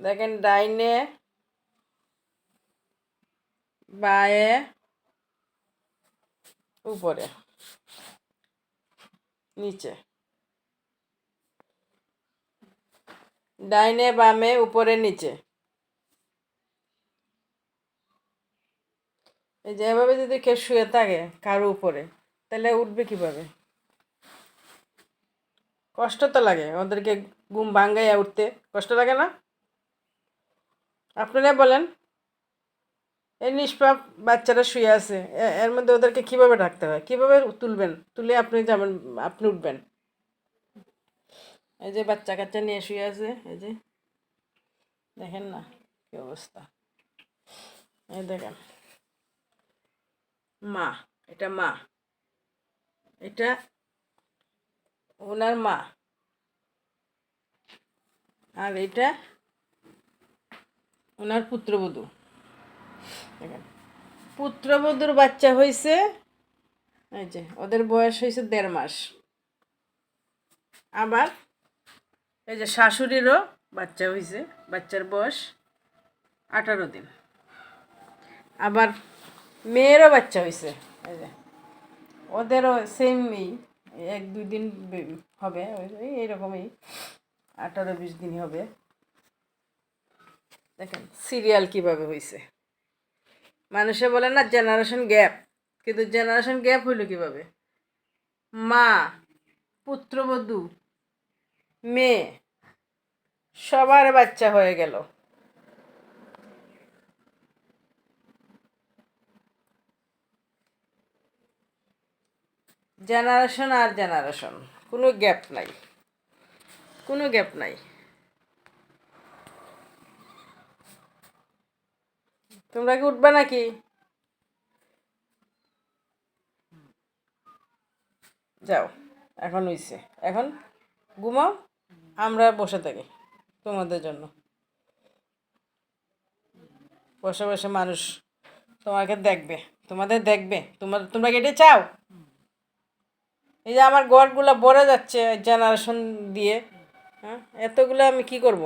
দেখেন ডাইনে, বায়ে, উপরে, নিচে। ডাইনে, বামে, উপরে, নিচে। এই যে এভাবে যদি কেউ শুয়ে থাকে কারও উপরে, তাহলে উঠবে কীভাবে? কষ্ট তো লাগে, ওদেরকে ঘুম ভাঙ্গাইয়া উঠতে। কষ্ট লাগে না? আপনারা বলেন, এই নিষ্পাপ বাচ্চারা শুয়ে আছে এর মধ্যে ওদেরকে কীভাবে রাখতে হয়? কীভাবে তুলবেন? তুলে আপনি যাবেন আপনি উঠবেন। এই যে বাচ্চা কাচ্চা নিয়ে শুয়ে আছে, এই যে, দেখেন না কি অবস্থা। এই দেখেন, মা, এটা মা, এটা ওনার মা, আর এটা ওনার পুত্রবধূ। দেখেন, পুত্রবধূর বাচ্চা হয়েছে এই যে, ওদের বয়স হয়েছে দেড় মাস। আবার এই যে শাশুড়িরও বাচ্চা হয়েছে বাচ্চার বয়স আঠারো দিন। আবার মেয়েরও বাচ্চা হয়েছে এই যে। ওদেরও সেম এই এক দুই দিন হবে, ওই- এইরকমই, আঠারো বিশ দিন হবে। দেখেন সিরিয়াল কীভাবে হয়েছে মানুষে বলে না জেনারেশন গ্যাপ কিন্তু জেনারেশন গ্যাপ হইল কীভাবে? মা, পুত্রবধূ, মেয়ে, সবার বাচ্চা হয়ে গেল। জেনারেশন আর জেনারেশন কোনো গ্যাপ নাই। কোনো গ্যাপ নাই। তোমরা কি উঠবে নাকি? যাও, এখন হইছে। এখন ঘুমাও, আমরা বসে থাকি তোমাদের জন্য। বসে বসে মানুষ তোমাকে দেখবে, তোমাদের দেখবে। তোমার, তোমরা কি এটা চাও? এই যে আমার গড়গুলো ভরে যাচ্ছে জেনারেশন দিয়ে হ্যাঁ? এতগুলো আমি কি করব?